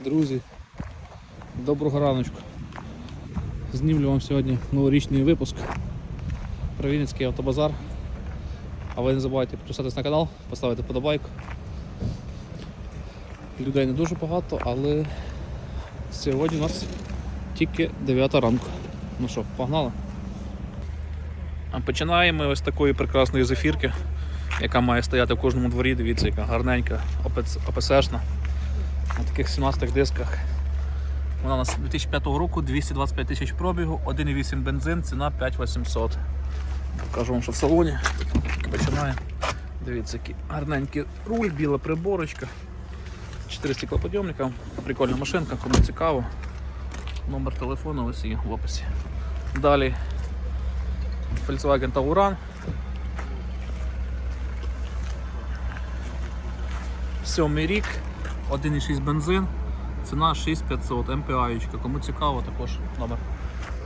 Друзі, доброго раночку. Знімлю вам сьогодні новорічний випуск про Вінницький автобазар. А ви не забувайте підписатись на канал, поставити подобайку. Людей не дуже багато, але сьогодні у нас тільки 9 ранку. Ну що, погнали? Починаємо ось такої прекрасної зефірки, яка має стояти в кожному дворі. Дивіться, яка гарненька, ОПСшна. Таких 17 дисках. Вона у нас 2005 року 225 тисяч пробігу, 1,8 бензин, ціна 5800. Покажу вам, що в салоні. Починає. Дивіться, який гарненький руль, біла приборочка. 4 стеклоподйомника, прикольна машинка, кому цікаво. Номер телефону ось є в описі. Далі Volkswagen Tauran. Сьомий рік, 1,6 бензин, ціна 6500, МПА. Кому цікаво, також номер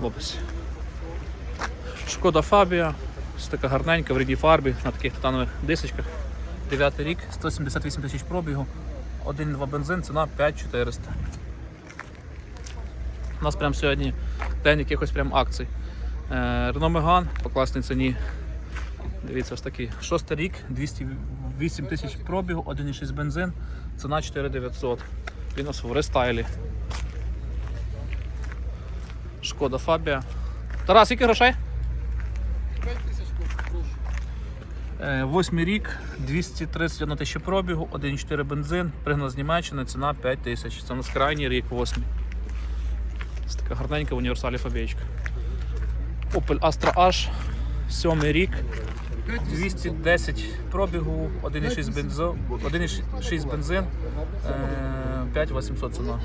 в описі. Шкода Фабія, ось така гарненька в рідній фарбі на таких титанових дисочках. 9 рік, 178 тисяч пробігу, 1,2 бензин, ціна 5400. У нас прямо сьогодні день якихось прям акцій. Е, Renault Megane по класній ціні. Дивіться, ось такий. Шостий рік, 208 тисяч пробігу, 1,6 бензин, ціна 4900. Він у в рестайлі. Шкода Фабія. Тарас, скільки грошей? 5 тисяч. Е, Восьмий рік, 231 тисяча пробігу, 1,4 бензин, пригнана з Німеччини, ціна 5 тисяч. Це у нас крайній рік, восьмий. Ось така гарненька в універсалі фабієчка. Opel Astra H, сьомий рік, 210 пробігу, 1,6 бензин, 1,6 бензин, е, 5800 ціна.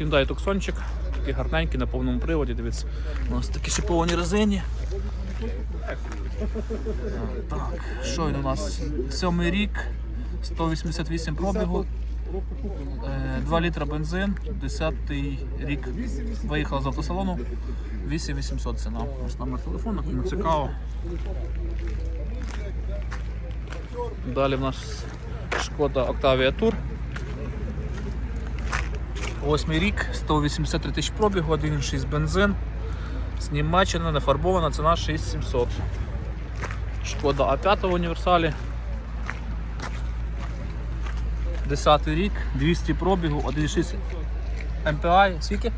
Hyundai Tucsonчик, такий гарненький на повному приводі, дивіться. У нас такі шиповані резині. Так, що він у нас? Сьомий рік, 188 пробігу, 2 літра бензин, 10 рік виїхав з автосалону, 8800 ціна. Ось номер телефону, кому цікаво. Далі в нас шкода Octavia Tour. Восьмий рік, 183 тисяч пробігу, 1,6 бензин. З Німеччини не фарбована, ціна 6700. Шкода А5 в універсалі. 10 рік, 200 пробігу, 1,6 MPI. Скільки?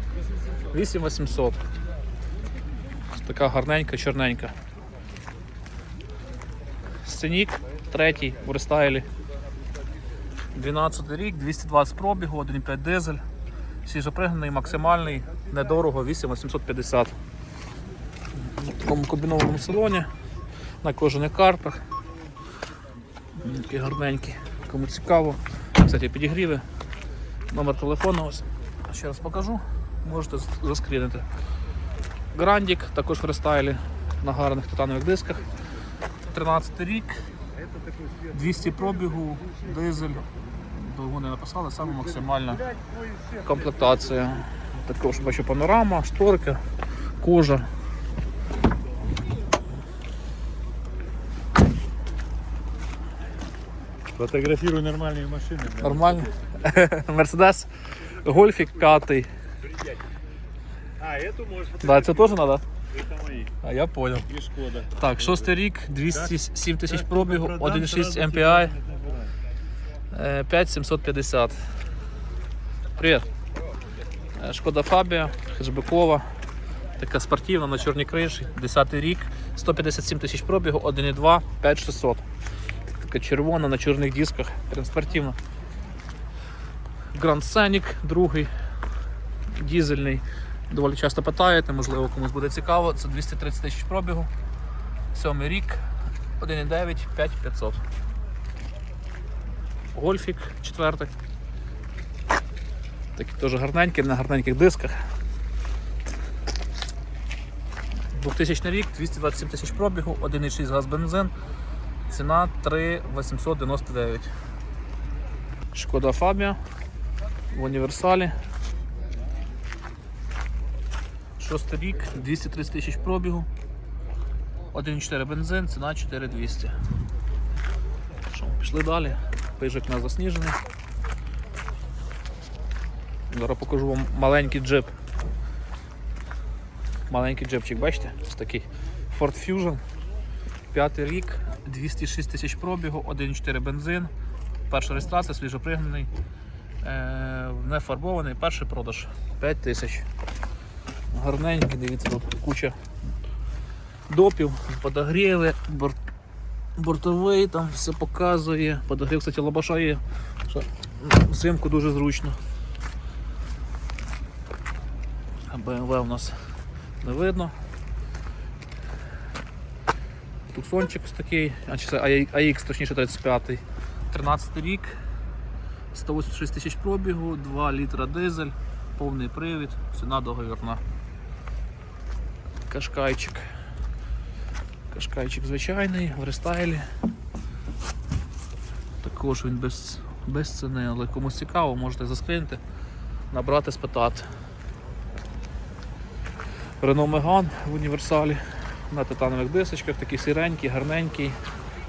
8800. Така гарненька, чорненька. Сценік, третій в рестайлі. 12 рік, 220 пробігу, 1,5 дизель. Свіжопригнаний, максимальний, недорого, 8850. В такому комбінованому салоні, на кожаних картах. Такий гарненький. Кому цікаво. Кстати, підігріви. Номер телефону ось. Ще раз покажу. Можете заскрінити. Грандік, також в рестайлі на гарних титанових дисках. 13 рік. 200 пробігу, дизель. Довго не написали, саме максимальна комплектація. Також бачу панорама, шторки, кожа. Фотографирую нормальные машины. блин. Нормально. Мерседес, Гольфік 5. А, эту можешь Да, це теж треба? Это мои. А я понял. И Шкода. Так, шостий рік, 207 тисяч пробігу, 1,6 MPI, тебе е, 5750. Привіт. Е, Шкода Фабія, хешбекова, така спортивна на чорній криші, 10 рік, 157 тисяч пробігу, 1,2, 5600. Така червона на чорних дисках, прям спортивна. Grand Scenic, другий, дізельний. Доволі часто питаєте, можливо комусь буде цікаво. Це 230 тисяч пробігу. Сьомий рік, 1,9, 5500. Гольфік четвертий. Такий теж гарненький, на гарненьких дисках. 2000 рік, 227 тисяч пробігу, 1,6 газ бензин. Ціна 3,899. Шкода Фабія в універсалі. Шостий рік, 230 тисяч пробігу. 1,4 бензин, ціна 4200. Що, пішли далі. Пижик на засніжений. Зараз покажу вам маленький джип. Маленький джипчик, бачите? Ось такий Ford Fusion. П'ятий рік, 206 тисяч пробігу, 1,4 бензин. Перша реєстрація, свіжопригнаний, е, не фарбований, перший продаж 5 тисяч. Гарненький, дивіться, тут куча допів, подогріли, борт, бортовий там все показує. Подогрів, кстати, лобаша є, що взимку дуже зручно. А BMW у нас не видно. Туксончик такий, а чи це AX, точніше 35-й, 13 рік, 186 тисяч пробігу, 2 літра дизель, повний привід, ціна договірна. Кашкайчик. Кашкайчик звичайний, в рестайлі. Також він без, без ціни, але комусь цікаво, можете заскринити, набрати, спитати. Renault Megane в універсалі на титанових дисочках, такий сиренький, гарненький.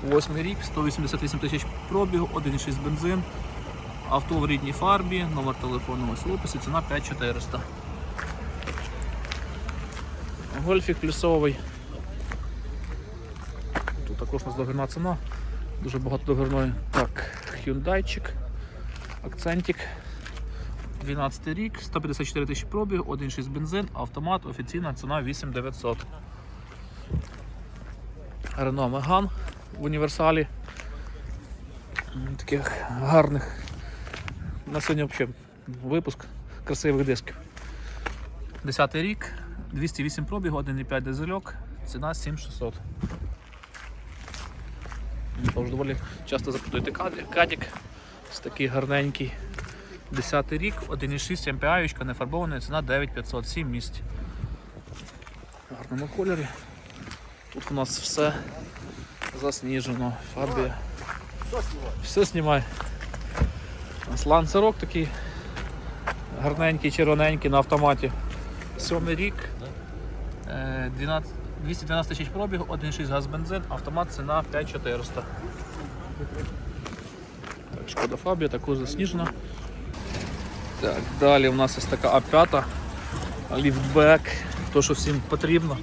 Восьмий рік, 188 тисяч пробігу, 1,6 бензин. Авто в рідній фарбі, номер телефону ось в описі, ціна 5400. Гольфік плюсовий. Тут також у нас договірна ціна. Дуже багато договірної. Так, Hyundaiчик, акцентик. 12 рік, 154 тисячі пробіг, 1,6 бензин, автомат, офіційна ціна 8900. Renault Megane в універсалі. Таких гарних. На сьогодні взагалі випуск красивих дисків. 10 рік, 208 пробігу, 1,5 дизельок, ціна 7600. Тож доволі часто запитуєте. Кадік. Ось такий гарненький. 10 рік, 1,6 MPI, не фарбована, ціна 9500, 7 місць. В гарному кольорі. Тут у нас все засніжено, фарбія. Все знімай. У нас такий гарненький, червоненький на автоматі. Сьомий рік. Е, 12, 212 тисяч пробігу, 1,6 газ бензин, автомат ціна 5400. Так, шкода Фабія, також засніжена. Так, далі у нас ось така А5, ліфтбек, то що всім потрібно.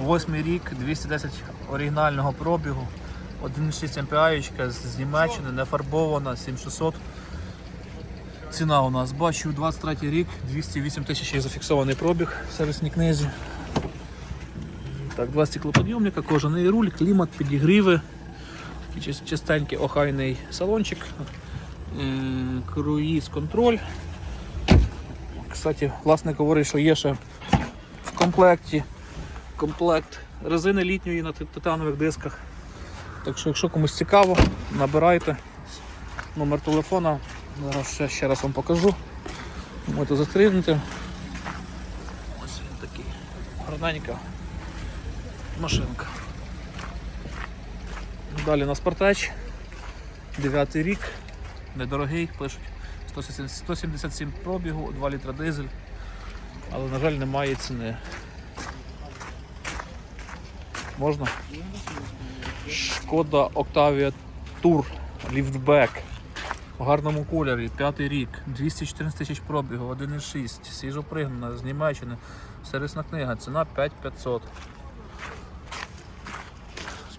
Восьмий рік, 210 оригінального пробігу, 1,6 MPI з Німеччини, не фарбована, 7600. Ціна у нас, бачу, 23 рік, 208 тисяч зафіксований пробіг в сервісній книзі. Так, два стеклоподйомника, кожаний руль, клімат, підігріви, чистенький охайний салончик, круїз контроль. Кстати, власник говорить, що є ще в комплекті комплект резини літньої на титанових дисках. Так що, якщо комусь цікаво, набирайте номер телефона. Зараз ще, ще раз вам покажу. Можете застрільнути. Ось він такий. Гарненька машинка. Далі на спартач. 9 рік. Недорогий, пишуть. 177 177 пробігу, 2 літра дизель, але, на жаль, немає ціни. Можна? Шкода Octavia Tour Liftback в гарному кольорі, п'ятий рік, 214 тисяч пробігу, 1,6, свіжо пригнана з Німеччини, сервісна книга, ціна 5500.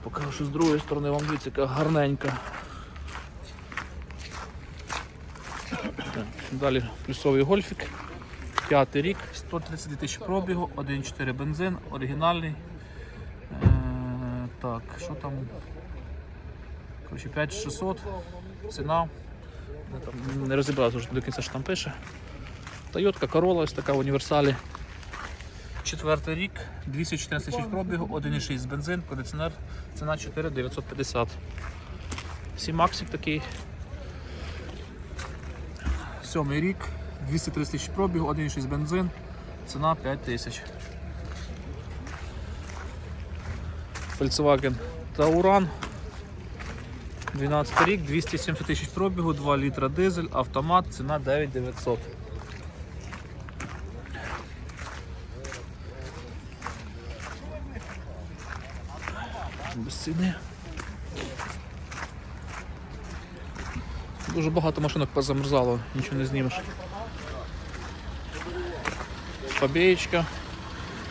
Покажу, що з другої сторони вам дивіться, яка гарненька. Далі плюсовий гольфік. П'ятий рік, 132 тисячі пробігу, 1,4 бензин, оригінальний. Е, так, що там? Коротше, 5600. Ціна. Я там не розібрався до кінця, що там пише. Тойотка Corolla ось така в універсалі. Четвертий рік, 214 тисяч пробігу, 1,6 бензин, кондиціонер, ціна 4950. Сімаксик такий. Сьомий рік, 230 тисяч пробігу, 1,6 бензин, ціна 5 тисяч. Volkswagen Tauran. 12 рік, 270 тисяч пробігу, 2 літра дизель, автомат, ціна 9900. Без ціни. Дуже багато машинок позамерзало, нічого не знімеш. Фабієчка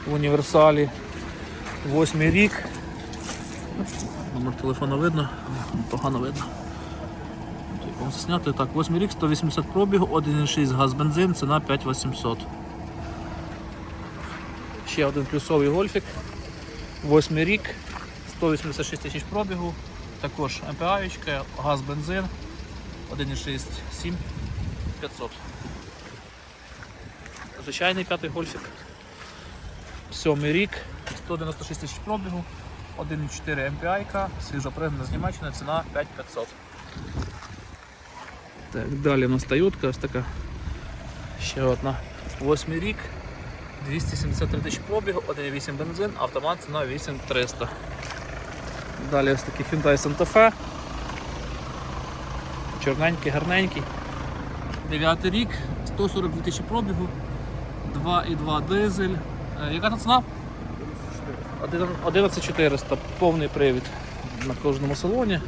в універсалі. Восьмий рік. Номер телефону видно, погано видно. Вам засняти. Так, восьмий рік, 180 пробігу, 1,6 газ бензин, ціна 5800. Ще один плюсовий гольфік. Восьмий рік, 186 тисяч пробігу, також МПА-очка, газ бензин, 1,6, 7 500. Звичайний п'ятий гольфік. Сьомий рік, 196 тисяч пробігу, 1,4 MPI, свіжо пригнана з Німеччини, ціна 5500. Так, далі у нас Тойотка, ось така. Ще одна. Восьмий рік, 273 тисячі пробігу, 1,8 бензин, автомат ціна 8300. Далі ось такий Hyundai Santa Fe. Чорненький, гарненький. Дев'ятий рік, 142 тисячі пробігу, 2,2 дизель. Е, Яка тут ціна? 11400, повний привід на кожному салоні,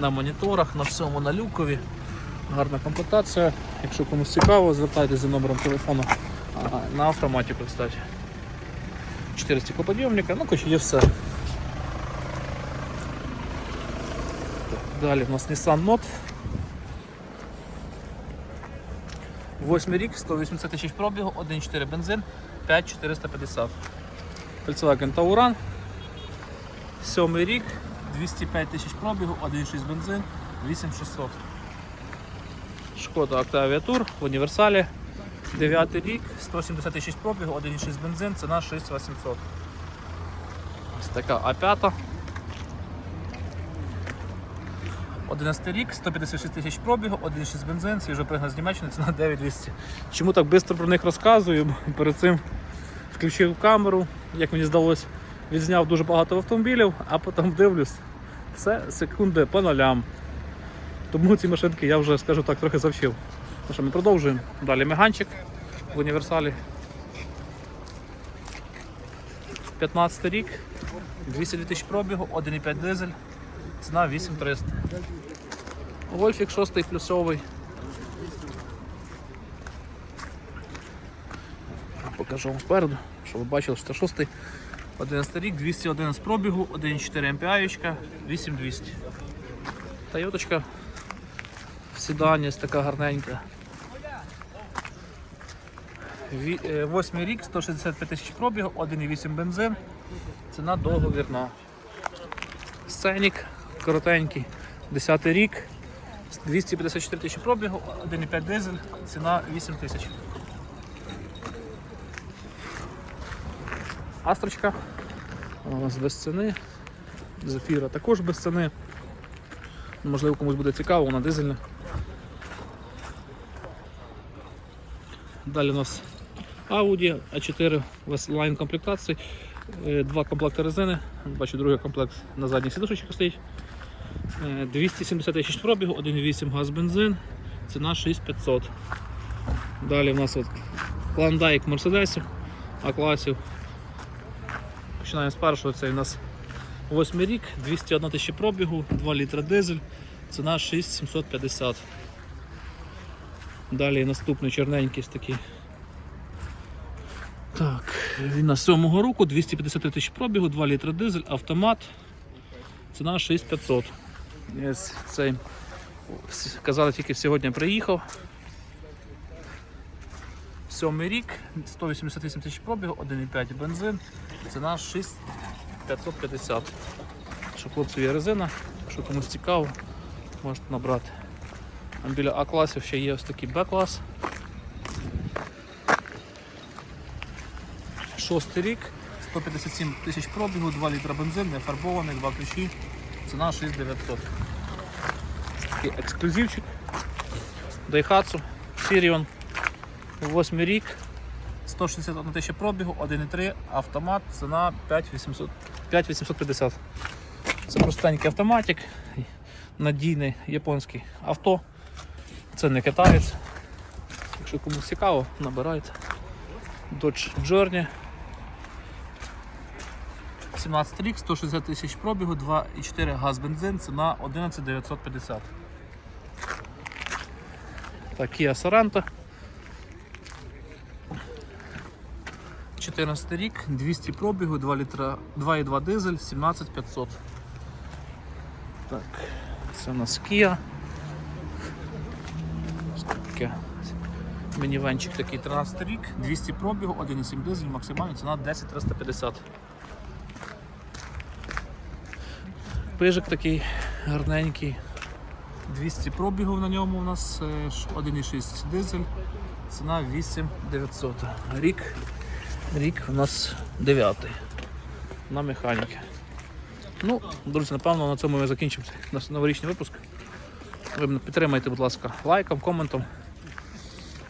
на моніторах, на всьому, на люкові. Гарна комплектація. Якщо комусь цікаво, звертайтеся за номером телефону на автоматику, кстати. 4 стеклоподйомника, ну коротше, є все. Далі у нас Nissan Note. Восьмий рік, 180 тисяч пробігу, 1,4 бензин, 5450. Volkswagen Tauran. Сьомий рік, 205 тисяч пробігу, 1,6 бензин, 8600. Шкода Octavia Tour в універсалі. 9 рік, 170 тисяч пробігу, 1,6 бензин, ціна 6800. Ось така А5. 11 рік, 156 тисяч пробігу, 1,6 бензин, свіжопригнана з Німеччини, ціна 9200. Чому так швидко про них розказую? Перед цим включив камеру, як мені здалося, відзняв дуже багато автомобілів, а потім дивлюсь, все секунди по нолям. Тому ці машинки я вже, скажу так, трохи завчив. Ну що, ми продовжуємо. Далі меганчик в універсалі. 15 рік, 202 тисяч пробігу, 1,5 дизель, ціна 8300. Гольфік 6 плюсовий. Покажу вам спереду, щоб ви бачили, що це 6 11 рік, 211 пробігу, 1,4 MPI, 8200. Тойоточка в седані ось така гарненька. Е, Восьмий рік, 165 тисяч пробігу, 1,8 бензин. Ціна договірна. Сценік коротенький, 10 рік, 254 тисячі пробігу, 1,5 дизель, ціна 8 тисяч. Астрочка. Вона у нас без ціни. Зефіра також без ціни. Можливо, комусь буде цікаво, вона дизельна. Далі у нас Audi A4 Westline комплектації. Е, Два комплекти резини. Бачу, другий комплект на задній сідушечці стоїть. Е, 270 тисяч пробігу, 1,8 газ бензин, ціна 6500. Далі у нас от клондайк Мерседесів, А-класів. Починаємо з першого, це у нас 8 рік, 201 тисяча пробігу, 2 літра дизель, ціна 6750. Далі наступний чорненький такий. Так, він на 7 року, 250 тисяч пробігу, 2 літра дизель, автомат, ціна 6500. Ось цей казали, тільки сьогодні приїхав. Сьомий рік, 188 тисяч пробігу, 1,5 бензин, ціна 6550. Що хлопців є резина, якщо комусь цікаво, можете набрати. Там біля А-класів ще є ось такий Б-клас. Шостий рік, 157 тисяч пробігу, 2 літра бензин, не фарбований, 2 ключі, ціна 6900. Такий ексклюзивчик. Daihatsu Sirion. 8 рік, 161 тисяча пробігу, 1,3 автомат, ціна 5850. Це простенький автоматик, надійний японський авто. Це не китаєць. Якщо комусь цікаво, набирайте. Dodge Journey. 17 рік, 160 тисяч пробігу, 2,4 газ бензин, ціна 11950. Так, Kia Sorento. 14 рік, 200 пробігу, 2 літра, 2,2 дизель, 17500. Так, це у нас Kia. Таке. Мінівенчик такий 13 рік, 200 пробігу, 1,7 дизель, максимальна ціна 10 350. Пижик такий гарненький. 200 пробігів на ньому у нас, е, 1,6 дизель, ціна 8900. Рік, рік у нас 9 на механіки. Ну, друзі, напевно, на цьому ми закінчимо наш новорічний випуск. Ви мене підтримайте, будь ласка, лайком, коментом.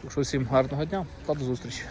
Всім гарного дня та до зустрічі.